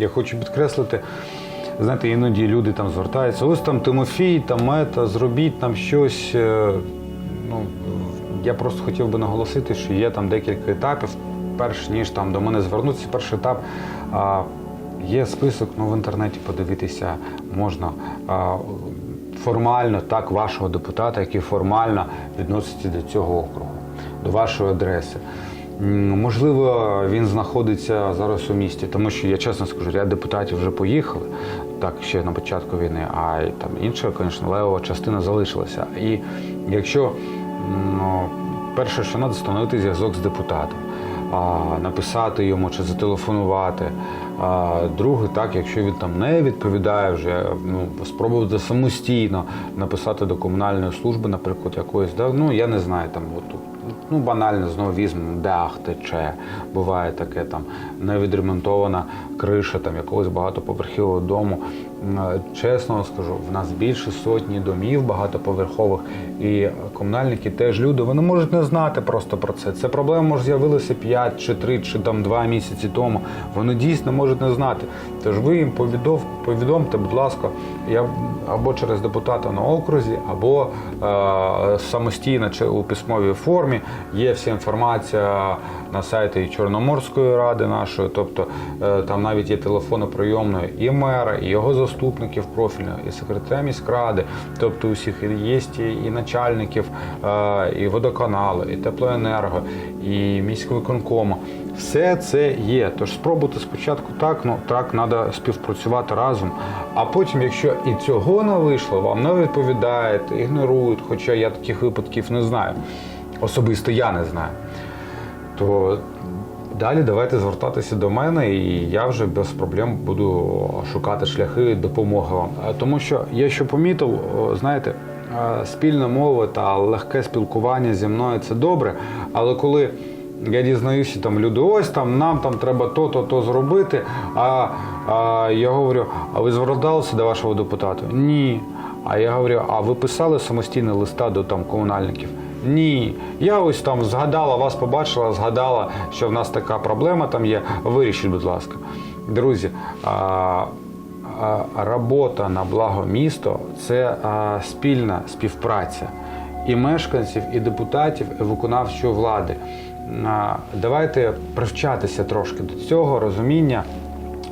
Я хочу підкреслити, знаєте, іноді люди там звертаються, ось там Тимофій, там мета, зробіть там щось. Е, Ну, я просто хотів би наголосити, що є там декілька етапів, перш ніж там до мене звернутися. Перший етап а, є список, ну в інтернеті подивитися можна. А, формально так вашого депутата, який формально відноситься до цього округу, до вашої адреси. Можливо, він знаходиться зараз у місті, тому що я чесно скажу, ряд депутатів вже поїхали, так ще на початку війни, а й там інша, звісно, левова частина залишилася. І якщо ну, перше, що треба встановити зв'язок з депутатом, написати йому чи зателефонувати. А, друге, так, якщо він там не відповідає вже, ну, спробувати самостійно написати до комунальної служби, наприклад, якоїсь, да, ну я не знаю, там от, ну банально знову візьмемо, дах тече, буває таке там невідремонтована криша там якогось багатоповерхового дому. Е, Чесно скажу, в нас більше сотні домів багатоповерхових, і комунальники теж люди, вони можуть не знати просто про це. Це проблема може з'явилася 5 чи 3 чи там 2 місяці тому. Вони дійсно можуть не знати. Тож ви їм повідов, повідомте, будь ласка, я або через депутата на окрузі, або е, самостійно чи у письмовій формі. Є вся інформація на сайті Чорноморської ради нашої, тобто е, там навіть є телефони прийомної і мера, і його заступників профільного, і секретаря міськради, тобто усіх і- і начальників, е, і водоканалу, і теплоенерго, і міськвиконкому. Все це є. Тож спробуйте спочатку так, ну так треба співпрацювати разом. А потім, якщо і цього не вийшло, вам не відповідають, ігнорують, хоча я таких випадків не знаю. Особисто я не знаю. То далі давайте звертатися до мене, і я вже без проблем буду шукати шляхи допомоги вам. Е, Тому що я що помітив, знаєте, е, спільна мова та легке спілкування зі мною це добре, але коли я дізнаюся, там люди, ось там нам там треба то, то, зробити. А, а я говорю, а ви зверталися до вашого депутата? Ні. А я говорю, а ви писали самостійно листа до там комунальників? Ні. Я ось там згадала, вас побачила, згадала, що в нас така проблема там є. Вирішіть, будь ласка. Друзі, а, а, робота на благо місто це а, спільна співпраця і мешканців, і депутатів, і виконавчої влади. А, Давайте привчатися трошки до цього розуміння,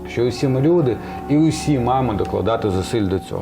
що усі ми люди і усі маємо докладати зусиль до цього.